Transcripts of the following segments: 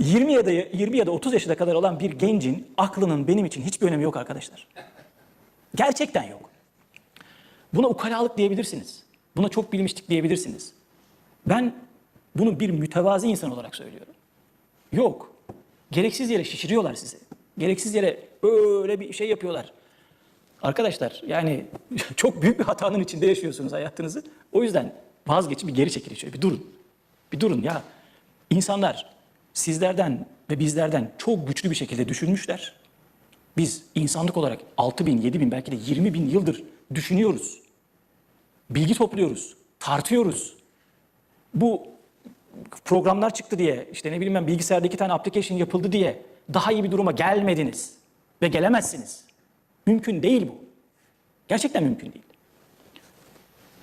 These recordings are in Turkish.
20 ya da 20 ya da 30 yaşına kadar olan bir gencin aklının benim için hiçbir önemi yok arkadaşlar. Gerçekten yok. Buna ukalalık diyebilirsiniz. Buna çok bilmişlik diyebilirsiniz. Ben bunu bir mütevazi insan olarak söylüyorum. Yok. Gereksiz yere şişiriyorlar sizi. Gereksiz yere öyle bir şey yapıyorlar. Arkadaşlar yani çok büyük bir hatanın içinde yaşıyorsunuz hayatınızı. O yüzden vazgeçin bir geri çekilin şöyle bir durun. Bir durun ya. İnsanlar sizlerden ve bizlerden çok güçlü bir şekilde düşünmüşler. Biz insanlık olarak 6 bin, 7 bin belki de 20 bin yıldır düşünüyoruz. Bilgi topluyoruz, tartıyoruz. Bu programlar çıktı diye, işte ne bileyim ben bilgisayarda iki tane application yapıldı diye daha iyi bir duruma gelmediniz. Ve gelemezsiniz. Mümkün değil bu. Gerçekten mümkün değil.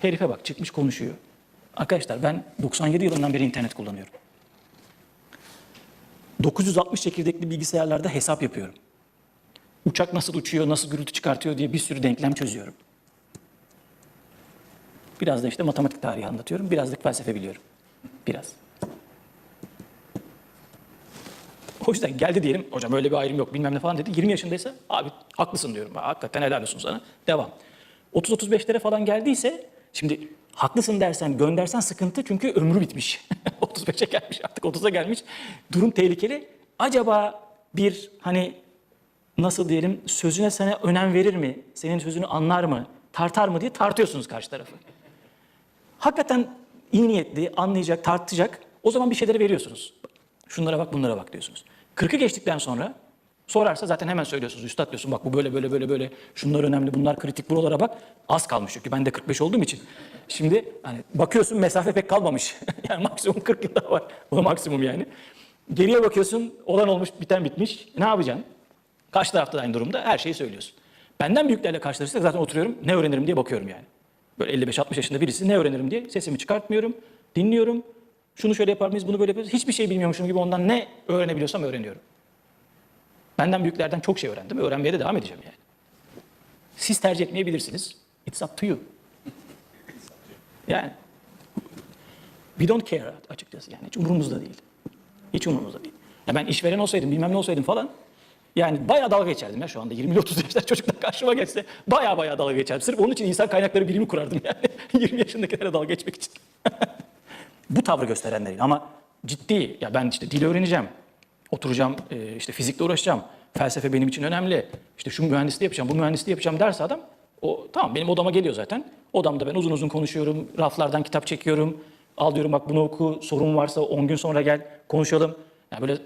Herife bak çıkmış konuşuyor. Arkadaşlar ben 97 yılından beri internet kullanıyorum. 960 çekirdekli bilgisayarlarda hesap yapıyorum. Uçak nasıl uçuyor, nasıl gürültü çıkartıyor diye bir sürü denklem çözüyorum. Biraz da işte matematik tarihi anlatıyorum, biraz da felsefe biliyorum. Biraz. O yüzden geldi diyelim, hocam öyle bir ayrım yok bilmem ne falan dedi. 20 yaşındaysa abi haklısın diyorum. Hakikaten helal olsun sana. Devam. 30-35'lere falan geldiyse şimdi haklısın dersen göndersen sıkıntı çünkü ömrü bitmiş. 35'e gelmiş artık 30'a gelmiş. Durum tehlikeli. Acaba bir hani nasıl diyelim sözüne sana önem verir mi? Senin sözünü anlar mı? Tartar mı diye tartıyorsunuz karşı tarafı. Hakikaten iyi niyetli, anlayacak, tartacak. O zaman bir şeyleri veriyorsunuz. Şunlara bak, bunlara bak diyorsunuz. 40'ı geçtikten sonra sorarsa zaten hemen söylüyorsunuz. Üstad diyorsun bak bu böyle böyle böyle böyle. Şunlar önemli, bunlar kritik. Buralara bak. Az kalmış çünkü ben de 45 olduğum için. Şimdi hani bakıyorsun mesafe pek kalmamış. yani maksimum 40 yıl daha var. O maksimum yani. Geriye bakıyorsun olan olmuş, biten bitmiş. Ne yapacaksın? Karşı tarafta da aynı durumda her şeyi söylüyorsun. Benden büyüklerle karşılaşırsak zaten oturuyorum ne öğrenirim diye bakıyorum yani. Böyle 55-60 yaşında birisi ne öğrenirim diye sesimi çıkartmıyorum, dinliyorum. Şunu şöyle yapar mıyız, bunu böyle yaparız. Hiçbir şey bilmiyormuşum gibi ondan ne öğrenebiliyorsam öğreniyorum. Benden büyüklerden çok şey öğrendim öğrenmeye de devam edeceğim yani. Siz tercih etmeyebilirsiniz. It's up to you. Yani we don't care açıkçası yani hiç umurumuzda değil. Hiç umurumuzda değil. Ya ben işveren olsaydım, bilmem ne olsaydım falan yani bayağı dalga geçerdim ya şu anda. 20-30 yaşlar çocuklar karşıma geçse bayağı bayağı dalga geçerdim. Sırf onun için insan kaynakları birimi kurardım yani. 20 yaşındakilere dalga geçmek için. Bu tavrı gösterenlerin ama ciddi ya ben işte dil öğreneceğim. Oturacağım e, işte fizikle uğraşacağım. Felsefe benim için önemli. İşte şu mühendisliği yapacağım, bu mühendisliği yapacağım derse adam o tamam benim odama geliyor zaten. Odamda ben uzun uzun konuşuyorum. Raflardan kitap çekiyorum. Al diyorum bak bunu oku. Sorun varsa 10 gün sonra gel konuşalım. Yani böyle